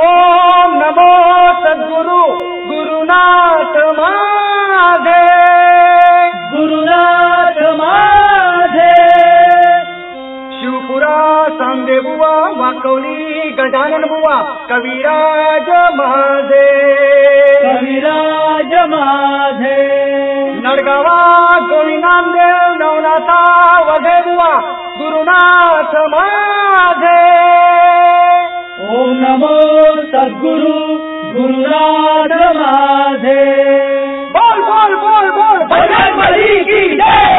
ओम नमो सद्गुरु गुरुनाथ माझे गुरुनाथ माझे शिवपुरा बुवा वाकवली गजानन बुवा कविराज माझे कविराज माझे नडगावा गोळी नामदेव नवनाथा वधे बुवा गुरुनाथ माझे ओम नमो सद्गुरु गुरुनाथ माझे बोल बोल बोल बोल बजरंगबली की जय।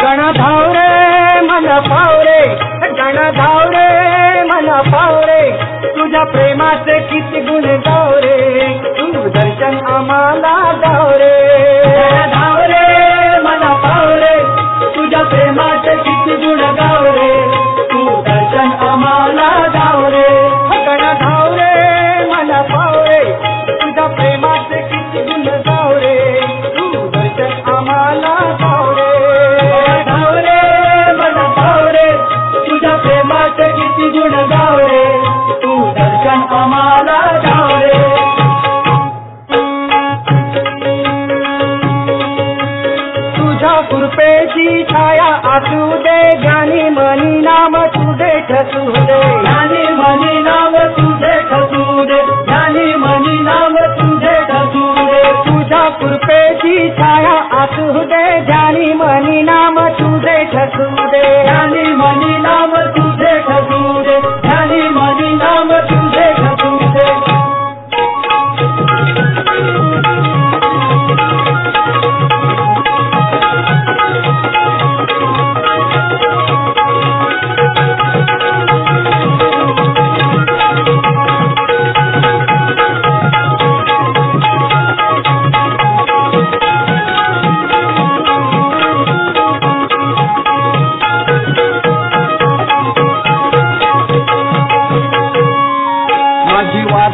गण धावरे मन पावरे गण धावरे मन पावरे तुझ्या प्रेमाचे किती गुण गावरे। प्रेमाचे किती गुण गावरे तू दर्शन आम्हाला गावरे. तुझ्या कृपेची छाया असू दे ज्ञानी मनी नाम तुझे ठसू दे. ज्ञानी मनी नाम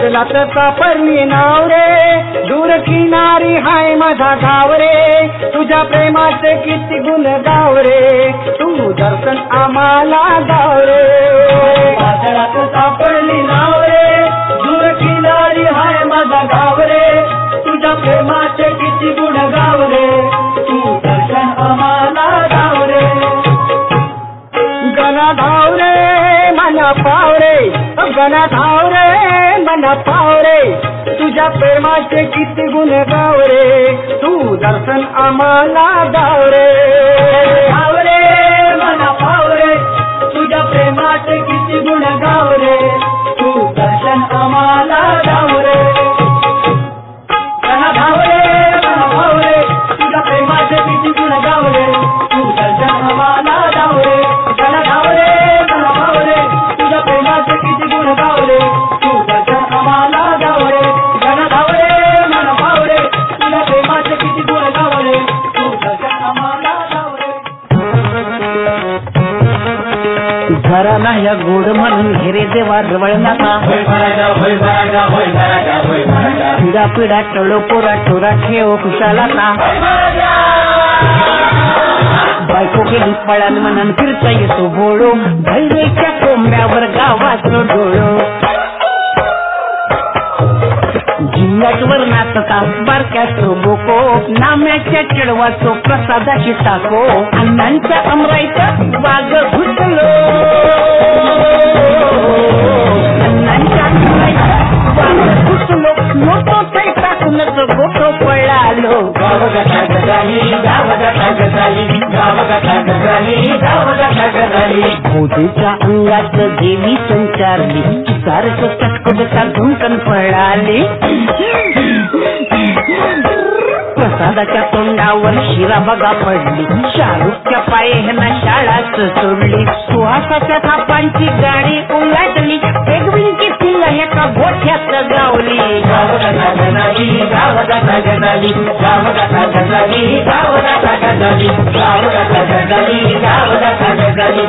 माझी वादला सापडली नाव रे दूर किनारी हाय माझा गाव रे तुझ्या प्रेमाचे किती गुण गाव रे तू दर्शन आम्हाला गाव रे वादळात सापडली नाव रे दूर किनारी हाय माझा गाव रे तुझ्या प्रेमाचे किती गुण गाव रे तू दर्शन आम्हाला गाव रे गणा धाव रे मना पाव रे गणा धाव रे न पावरे. तुझ्या प्रेमाचे किती गुण गावरे. तू दर्शन आम्हाला गावरे. गावरे मना पावरे. तुझ्या प्रेमाचे किती गुण गावरे. तू दर्शन आम्हाला गावरे. मना मला मना भावरे. तुझ्या प्रेमाचे किती गुण गावरे. घराला या गोड म्हणून हिरे देवा जवळ नाका पिढा पिढा टळो पोरा ठोरा ठेव कुशाला का बायको केली पळाल म्हणून फिरता येतो बोळो. भैरेच्या कोंब्यावर गावाचं डोळो. जिल्ह्यात वर्णाचा बारक्याचो बोको नाम्याच्या चेडवाचो प्रसादाची टाको. अण्णांच्या अमरायचा वाघ घुसलो. अण्णांच्या अमरायचा वाघ घुसलो. मोठो थै टाकूनच गोठो पळालो. मोदीच्या अंगात देवी संचारली. सारसं चटकबटा झुंकन पळाले. सदाच्या तोंडावर शिरा बघा पडली. शाहरुखच्या पायेना शाळा सोडली सुहासाच्या थापांची गाडी उंगाटली वेगवेगळी पिल्ल एका बोठ्यात गावली गावगाथा गणाली गावगाथा गणाली गावगाथा गणाली गावगाथा गणाली गावगाथा गणाली गावगाथा गणाली